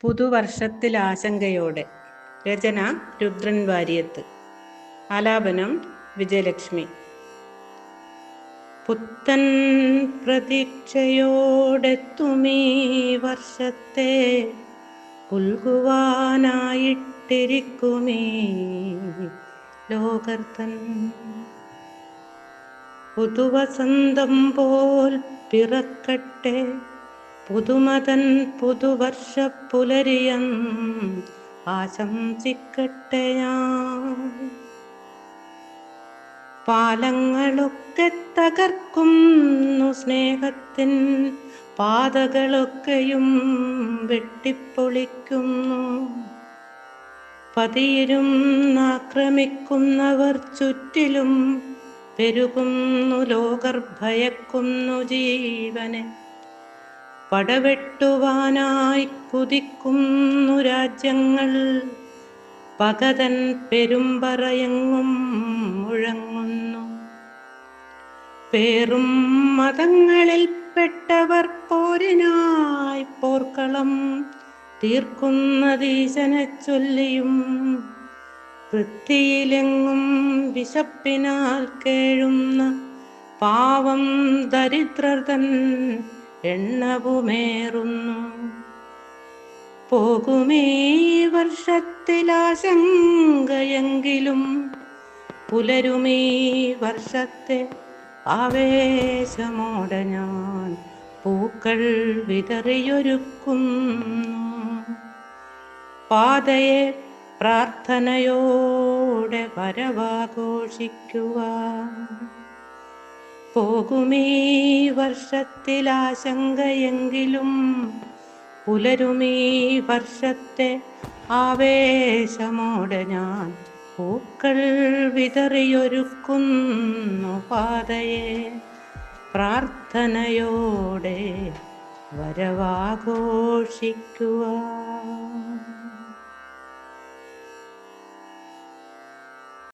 പുതുവർഷത്തിൽ ആശങ്കയോടെ രചന രുദ്രൻ വാര്യത്ത്. ആലാപനം വിജയലക്ഷ്മി. പുത്തൻ പ്രതീക്ഷയോടെത്തുമീ വർഷത്തെ പുൽകുവാനായിട്ടിരിക്കുമീ ലോകർത്തൻ. പുതുവസന്തം പോൽ പിറക്കട്ടെ പുതുമതൻ പുതുവർഷ പുലരിയം ആശംസിക്കട്ടെ ഞാൻ പാലങ്ങളൊക്കെ തകർക്കുന്നു സ്നേഹത്തിൻ പാതകളൊക്കെയും വെട്ടിപ്പൊളിക്കുന്നു. പതിയിരും ആക്രമിക്കുന്നവർ ചുറ്റിലും പെരുകുന്നു ലോകർ ഭയക്കുന്നു ജീവനെ. പടവെട്ടുവാനായി കുതിക്കുന്നു രാജ്യങ്ങൾ. പകതൻ പെരുമ്പറയങ്ങും മുഴങ്ങുന്നു. പേറും മതങ്ങളിൽപ്പെട്ടവർ പോരിനായി പോർക്കളം തീർക്കുന്നതീശനെ ചൊല്ലിയും വൃത്തിയിലെങ്ങും വിശപ്പിനാൽ കേഴുന്ന പാവം ദരിദ്രതൻ എണ്ണവുമേറുന്നു. പോകുമേ വർഷത്തിലാശങ്കയെങ്കിലും പുലരുമേ വർഷത്തെ ആവേശമോട ഞാൻ പൂക്കൾ വിതറിയൊരുക്കുന്നു. പാതയെ പ്രാർത്ഥനയോടെ വരവാഘോഷിക്കുവാൻ പോകുമീ വർഷത്തിലാശങ്കയെങ്കിലും പുലരുമീ വർഷത്തെ ആവേശമോടെ ഞാൻ പൂക്കൾ വിതറിയൊരുക്കുന്നു പാതയെ. പ്രാർത്ഥനയോടെ വരവാഘോഷിക്കുവാൻ